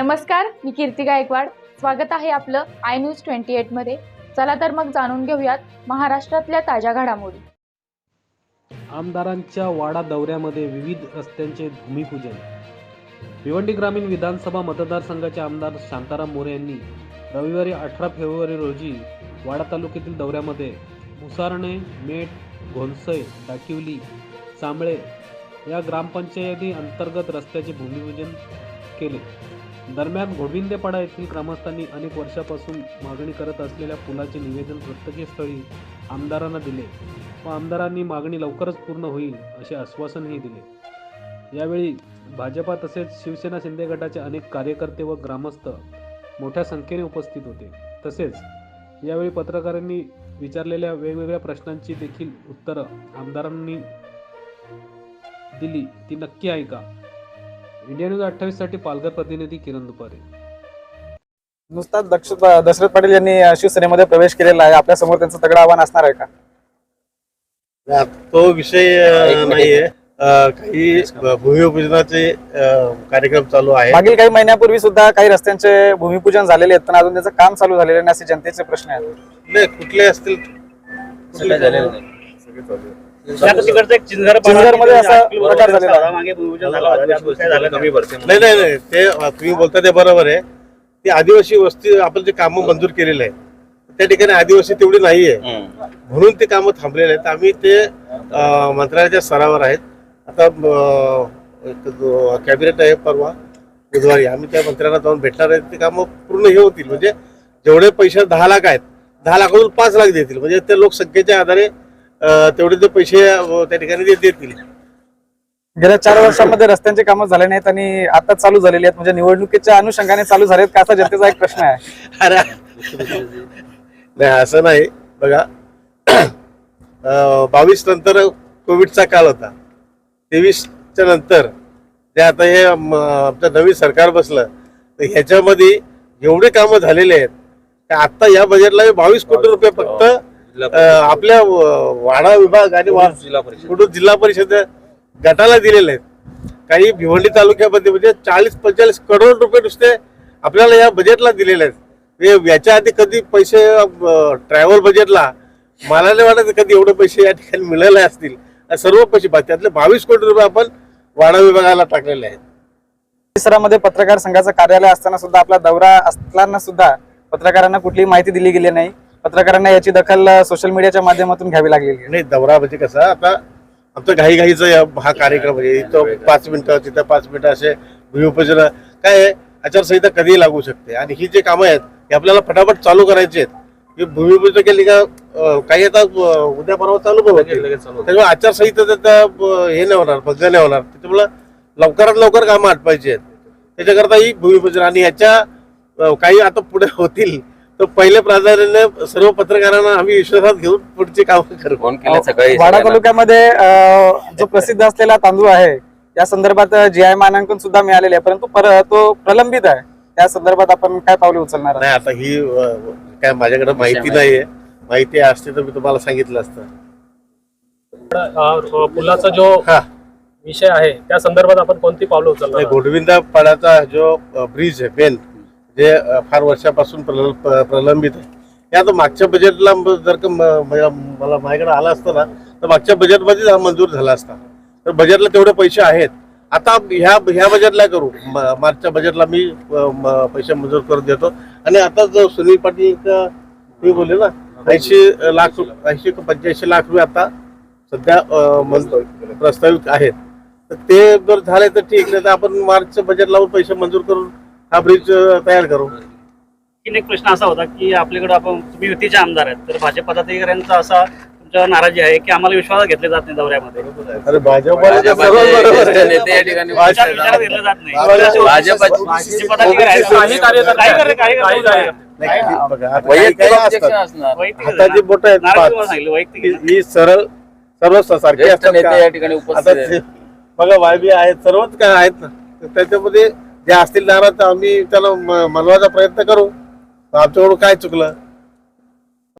नमस्कार मी कीर्ती गायकवाड. स्वागत आहे आपलं आय न्यूज ट्वेंटी एटमध्ये चला तर मग जाणून घेऊयात महाराष्ट्रातल्या ताज्या घडामोडी. आमदारांच्या वाडा दौऱ्यामध्ये विविध रस्त्यांचे भूमिपूजन. भिवंडी ग्रामीण विधानसभा मतदारसंघाचे आमदार शांताराम मोरे यांनी रविवारी अठरा फेब्रुवारी रोजी वाडा तालुक्यातील दौऱ्यामध्ये मुसारणे मेट घोणसई डाकिवली चांबळे या ग्रामपंचायती अंतर्गत रस्त्याचे भूमिपूजन केले. दरम्यान गोविंदेपाडा येथील ग्रामस्थांनी अनेक वर्षापासून मागणी करत असलेल्या पुलाचे निवेदन प्रत्येक स्थळी आमदारांना दिले. व आमदारांनी मागणी लवकरच पूर्ण होईल असे आश्वासनही दिले. यावेळी भाजपा तसेच शिवसेना शिंदे गटाचे अनेक कार्यकर्ते व ग्रामस्थ मोठ्या संख्येने उपस्थित होते. तसेच यावेळी पत्रकारांनी विचारलेल्या वेगवेगळ्या प्रश्नांची देखील उत्तरं आमदारांनी दिली. ती नक्की ऐका इंडिया न्यूज अठ्ठावीससाठी पालघर प्रतिनिधी किरण दुपारे. नुसताच दक्ष दशरथ पाटील यांनी शिवसेनेमध्ये प्रवेश केलेला आहे. आपल्यासमोर त्यांचं तगडं आव्हान असणार आहे का? तो विषय नाहीये. काही भूमिपूजनाचे कार्यक्रम चालू आहे मागील काही महिन्यापूर्वी सुद्धा काही रस्त्यांचे भूमिपूजन झालेले आहेत पण अजून त्याचं काम चालू झालेलं नाही असे जनतेचे प्रश्न आहेत. नाही कुठले असतील? कुठले आता तिकडचं एक चिंचघर असा प्रकार झालेला आहे. नाही नाही नाही. ते तुम्ही बोलता ते बरोबर आहे. ते आदिवासी वस्ती आपण जे कामं मंजूर केलेले आहे त्या ठिकाणी आदिवासी तेवढी नाहीये म्हणून ते कामं थांबलेले आहेत. आम्ही ते मंत्रालयाच्या स्तरावर आहेत. आता कॅबिनेट आहे परवा बुधवारी. आम्ही त्या मंत्र्यांना जाऊन भेटणार आहेत ते कामं पूर्ण हे होतील. म्हणजे जेवढे पैसे दहा लाख आहेत दहा लाखातून पाच लाख देतील. म्हणजे त्या लोकसंख्येच्या आधारे तेवढे ते पैसे त्या ठिकाणी ते देतील. गेल्या चार वर्षांमध्ये रस्त्यांचे कामं झाले नाहीत आणि आता चालू झालेली आहेत. म्हणजे निवडणुकीच्या अनुषंगाने चालू झालेत का असा जनतेचा एक प्रश्न आहे. अरे नाही असं नाही. बघा बावीस नंतर कोविडचा काळ होता. तेवीसच्या नंतर जे आता हे म, आमचं नवीन सरकार बसलं तर ह्याच्यामध्ये एवढे कामं झालेले आहेत की आता या बजेटला बावीस कोटी रुपये फक्त अ, आपल्या वाडा विभाग आणि वा- कुठून जिल्हा परिषद. गटाला दिलेले आहेत. काही भिवंडी तालुक्यामध्ये म्हणजे चाळीस पंचेचाळीस करोड रुपये नुसते आपल्याला या बजेटला दिलेले आहेत. याच्या आधी कधी पैसे ट्रॅव्हल बजेटला मला नाही वाटत कधी एवढे पैसे या ठिकाणी मिळाले असतील. सर्व पैसे त्यातले बावीस कोटी रुपये आपण वाडा विभागाला टाकलेले आहेत. परिसरामध्ये पत्रकार संघाचं कार्यालय असताना सुद्धा आपला दौरा असताना सुद्धा पत्रकारांना कुठलीही माहिती दिली गेली नाही. पत्रकारांना याची दखल सोशल मीडियाच्या माध्यमातून घ्यावी लागलेली आहे. नाही दौरा म्हणजे कसा आता आमचं घाई घाईचा या हा कार्यक्रम आहे. इथं पाच मिनिटं तिथं पाच मिनिटं असे भूमिपूजन काय आहे आचारसंहिता कधीही लागू शकते. आणि ही जे कामं आहेत हे आपल्याला फटाफट चालू करायची आहेत. ही भूमिपूजन केली का अं, काही आता अं, उद्या परवा चालू पण होतील. त्याच्यामुळे आचारसंहिता त्याचा अं, हे नाही होणार भंग नाही होणार. त्याच्यामुळे लवकरात लवकर कामं आटपायची आहेत. त्याच्याकरता ही भूमिपूजन आणि याच्या अं, काही आता पुढे होतील तर पहिले प्राधान्याने सर्व पत्रकारांना आम्ही विश्वासात घेऊन पुढची कामं करू. फोन केले सकाळी वाडा तालुक्यामध्ये अ, जो प्रसिद्ध असलेला तांदूळ आहे त्या संदर्भात जी आय मानांकन सुद्धा मिळालेले आहे. परंतु पर- तो प्रलंबित आहे. त्या संदर्भात आपण काय पावले उचलणार आहात? नाही आता ही अं, काय माझ्याकडे माहिती नाहीये. माहिती. असते तर मी तुम्हाला सांगितलं असतं. अ, पुलाचा जो हा. विषय आहे त्या संदर्भात आपण कोणती पावलं उचलणार नाही, आहात? गोडविंदा पाड्याचा जो ब्रिज आहे मेन हे फार वर्षापासून प्रल- प्रलंबित आहे. हे आता मागच्या बजेटला जर का मला माझ्याकडे आला असतं ना तर मागच्या बजेटमध्येच हा मंजूर झाला असता. तर बजेटला तेवढे पैसे आहेत. आता ह्या ह्या बजेटला करू. मार्चच्या बजेटला मी पैसे मंजूर करून देतो. आणि आता जो सुनील पाटील मी तुम्ही बोलले ना ऐंशी लाख ऐंशी पंच्याऐंशी लाख रुपये आता सध्या प्रस्तावित आहेत. तर ते जर झाले तर ठीक नाही तर आपण मार्चच्या बजेट लावून पैसे मंजूर करून हा ब्रिज तयार करू आणखीन एक प्रश्न असा होता की आपल्याकडे आपण तुम्ही युतीचे आमदार आहेत तर भाजप पदाधिकाऱ्यांचा असा तुमच्यावर नाराजी आहे की आम्हाला विश्वासात घेतले जात नाही दौऱ्यामध्ये अरे भाजप भाजपाचे ज्येष्ठ नेते या ठिकाणी विचार विचारात घेतले जात नाही भाजपाचे- भाजपचे पदाधिकारी आहेत. काही कार्यकर्ते- काही कार्य- काही कार्यकर्ते कार्य- आहेत. नाही, बघा, आता काही वैयक्तिक काही ऑब्जेक्शन असतात. असणार वैयक्तिक हाताची बोट आहेत नाराजी पाच. तुम्हाला सांगितलं वैयक्तिक आहे. ही ही सरळ सर्व सारखे ज्येष्ठ असतात नेते या का? ठिकाणी आता उपस्थित आहेत ते- बघा वायबी आहेत सर्वच काय आहेत ना तर त्याच्यामध्ये जे असतील नाराज आम्ही त्याला मनवायचा प्रयत्न करू. आमच्याकडून काय चुकलं?